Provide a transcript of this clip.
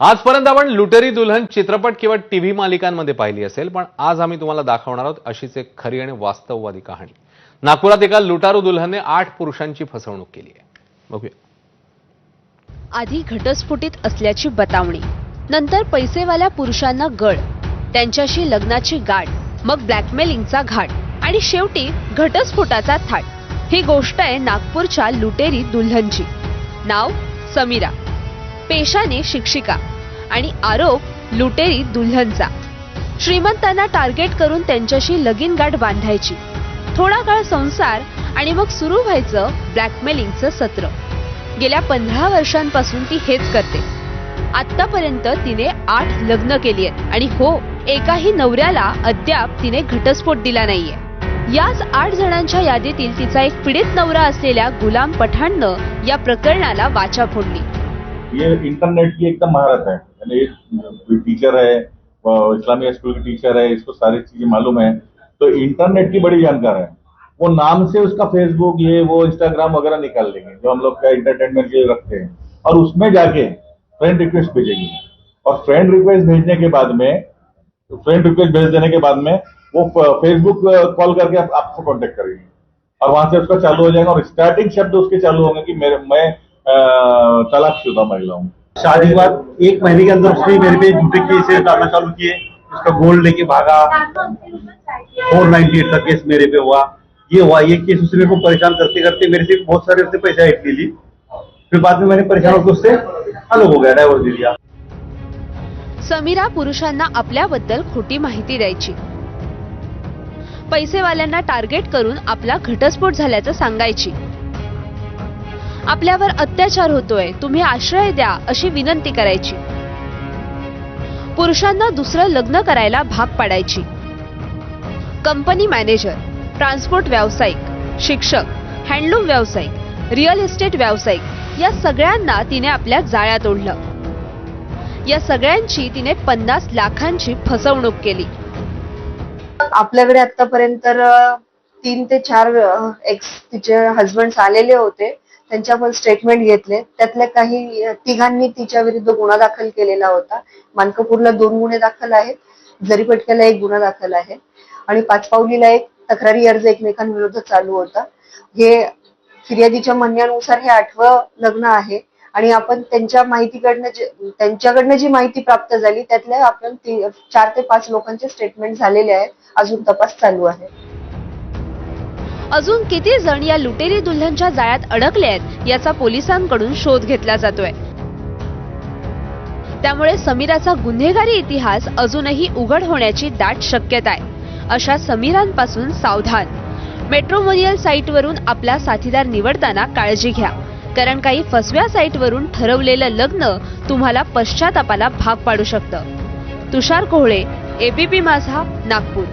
आजपर्यंत आपण लुटेरी दुल्हन चित्रपट किंवा टीव्ही मालिकांमध्ये पाहिली असेल पण आज आम्ही तुम्हाला दाखवणार आहोत अशीच एक खरी आणि वास्तववादी कहाणी. नागपुरात एका लुटारू दुल्हनने आठ पुरुषांची फसवणूक केली आहे. बघूया. आधी घटस्फोटीत असल्याची बतावणी. नंतर पैसेवाल्या पुरुषांना गळ त्यांच्याशी लग्नाची गाठ मग ब्लॅकमेलिंगचा घाट आणि शेवटी घटस्फोटाचा थाट. ही गोष्ट आहे नागपूरच्या लुटेरी दुल्हनची. नाव समीरा. पेशाने शिक्षिका आणि आरोप लुटेरी दुल्हनचा. श्रीमंतांना टार्गेट करून त्यांच्याशी लगीन गाठ बांधायची. थोडा काळ संसार आणि मग सुरू व्हायचं ब्लॅकमेलिंगचं सत्र. गेल्या पंधरा वर्षांपासून ती हेच करते. आतापर्यंत तिने आठ लग्न केली आहेत आणि हो एकाही नवऱ्याला अद्याप तिने घटस्फोट दिला नाहीये. याच आठ जणांच्या यादीतील तिचा एक पीडित नवरा असलेल्या गुलाम पठाणनं या प्रकरणाला वाचा फोडली. ये इंटरनेट की एकदम महारत है। यानी टीचर है इस्लामिक स्कूल की टीचर है इसको सारी चीज़ें मालूम है। तो इंटरनेट की बड़ी जानकार है। वो नाम से उसका फेसबुक ये वो इंस्टाग्राम वगैरह निकाल लेंगे जो हम लोग का इंटरटेनमेंट के रखते हैं। और उसमें जाके फ्रेंड रिक्वेस्ट भेजेंगे। और फ्रेंड रिक्वेस्ट भेजने के बाद में फ्रेंड रिक्वेस्ट भेज देने के बाद में वो फेसबुक कॉल करके आप, आपको कांटेक्ट करेंगे। और वहाँ से उसका चालू हो जाएगा। और स्टार्टिंग शब्द उसके चालू होंगे कि मेरे मैं तलाकशुदा महिला हूँ. शादी के बाद एक महीने के अंदर उसने मेरे पे झूठे केस डालना चालू किए। उसका गोल्ड लेके भागा। फोर नाइनटी एट का केस मेरे पे हुआ। ये हुआ ये केस उसने मेरे को परेशान करते करते मेरे से बहुत सारे उसने पैसा हिट ले ली फिर बाद में मैंने परेशान होकर उससे अलग हो गया डाइवोर्स दे दिया समीरा पुरुषांना आपल्याबद्दल खोटी माहिती द्यायची. पैसेवाल्यांना टार्गेट करून आपला घटस्फोट झाल्याचं सांगायची. आपल्यावर अत्याचार होतोय. तुम्ही आश्रय द्या अशी विनंती करायची. पुरुषांना दुसरं लग्न करायला भाग पाडायची. कंपनी मॅनेजर ट्रान्सपोर्ट व्यावसायिक शिक्षक हँडलूम व्यावसायिक रिअल इस्टेट व्यावसायिक या सगळ्यांना तिने आपल्या जाळ्यात ओढलं. या सगळ्यांची तिने पन्नास लाखांची फसवणूक केली. आपल्याकडे आतापर्यंत तीन ते चार एक्स तिचे हजबंड आलेले होते. त्यांच्या पण स्टेटमेंट घेतले. त्यातल्या काही तिघांनी तिच्या विरुद्ध गुन्हा दाखल केलेला होता. मानकपूरला दोन गुन्हे दाखल आहेत. जरीपटक्याला एक गुन्हा दाखल आहे. आणि पाचपावलीला एक तक्रारी अर्ज एकमेकांविरुद्ध चालू होता. हे फिर्यादीच्या म्हणण्यानुसार हे आठवं लग्न आहे. आणि आपण त्यांच्या माहितीकडनं जे त्यांच्याकडनं जी माहिती प्राप्त झाली त्यातल्या आपण चार ते पाच लोकांचे स्टेटमेंट झालेले आहेत. अजून तपास चालू आहे. अजून किती जण या लुटेरी दुल्हनच्या जाळ्यात अडकले आहेत याचा पोलिसांकडून शोध घेतला जातोय. त्यामुळे समीराचा गुन्हेगारी इतिहास अजूनही उघड होण्याची दाट शक्यता आहे. अशा समीरांपासून सावधान. मेट्रोमोनियल साईटवरून आपला साथीदार निवडताना काळजी घ्या. कारण काही फसव्या साईटवरून ठरवलेलं लग्न तुम्हाला पश्चातापाला भाग पाडू शकतं. तुषार कोहळे एबीपी माझा नागपूर.